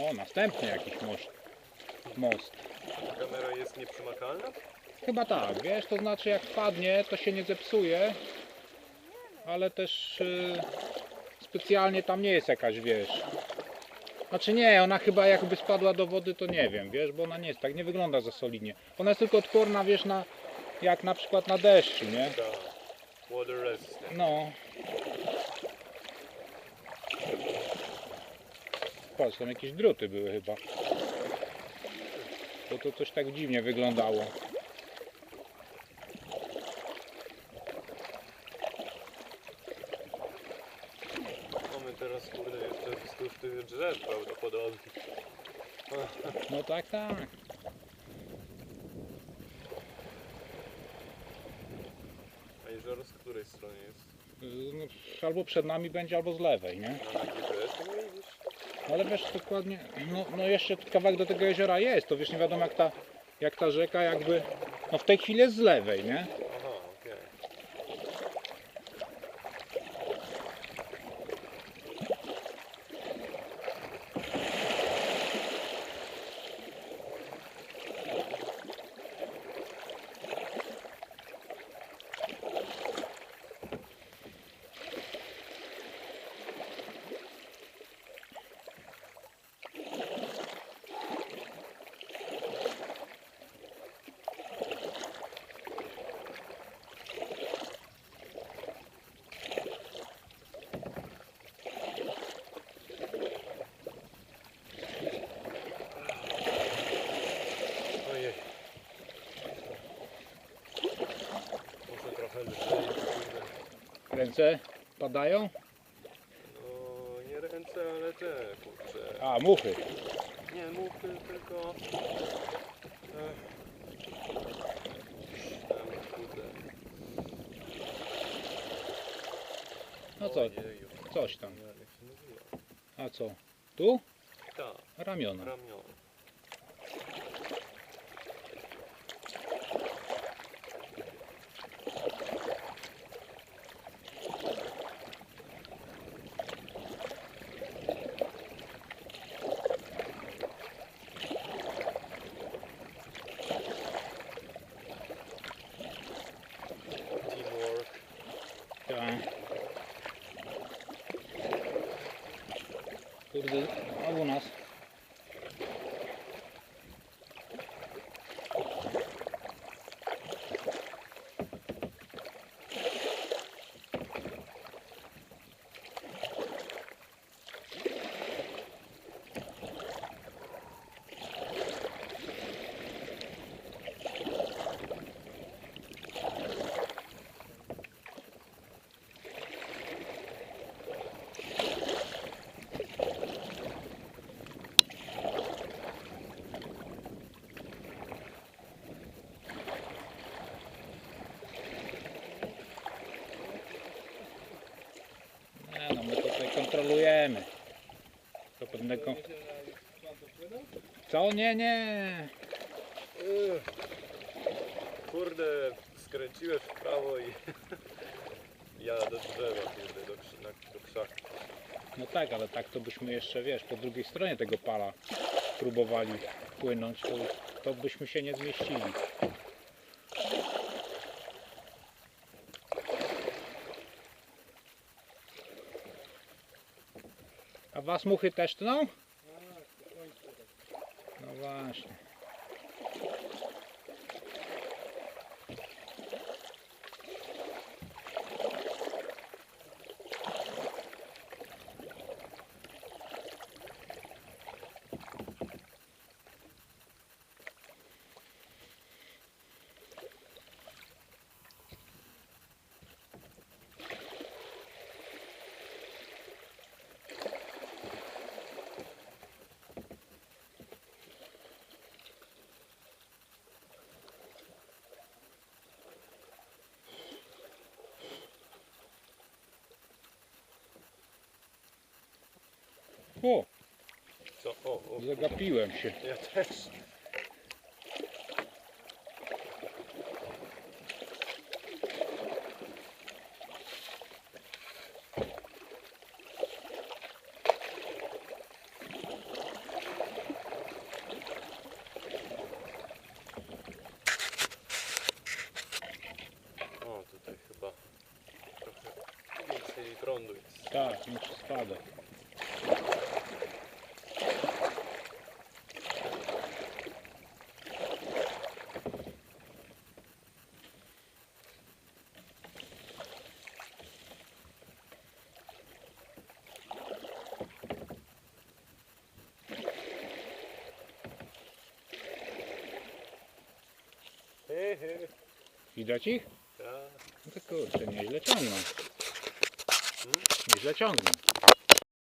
O, następny jakiś most. Most. Kamera jest nieprzemakalna? Chyba tak, wiesz, to znaczy jak wpadnie, to się nie zepsuje, ale też y, specjalnie tam nie jest jakaś, wiesz. Znaczy nie, ona chyba jakby spadła do wody, to nie wiem, wiesz, bo ona nie jest tak, nie wygląda za solidnie. Ona jest tylko odporna, wiesz, na, jak na przykład na deszczu, nie? Tak. Water resistant. No. Patrz, tam jakieś druty były chyba. Bo to coś tak dziwnie wyglądało. Mamy teraz kurde jeszcze wzdłuż tych drzew prawdopodobnie. No tak, tak. A jezioro z której strony jest? No, albo przed nami będzie, albo z lewej, nie? Nie widzisz? Ale wiesz dokładnie, no, no jeszcze kawałek do tego jeziora jest, to wiesz nie wiadomo jak ta, jak ta rzeka jakby, no w tej chwili jest z lewej, nie? Aha, okej. Ojej. Muszę trochę lżej. kurde. Ręce padają? No nie ręce, ale te kurczę. A, muchy. Nie muchy, tylko... Ech. Tam, kurde. No co, Ojeju. coś tam. Nie, jak się nazywa? A co? Tu? Tak, Ramiona. ramiona. Teamwork. Tak. Kurde, a u nas? Nie no, my tutaj kontrolujemy. Do pewnego... Co? Nie, nie. Kurde, skręciłeś w prawo i ja do drzewa, kurde, do, krzy- na, do krzaku. No tak, ale tak to byśmy jeszcze, wiesz, po drugiej stronie tego pala próbowali płynąć, to, to byśmy się nie zmieścili. A was muchy też tną? No właśnie. O, Co? O, o, zagapiłem się. Ja też. O, tutaj chyba trochę więcej. Tak, muszę spadać. Widać ich? Tak. No to kurczę, nieźle ciągną. Hmm? Nieźle ciągną.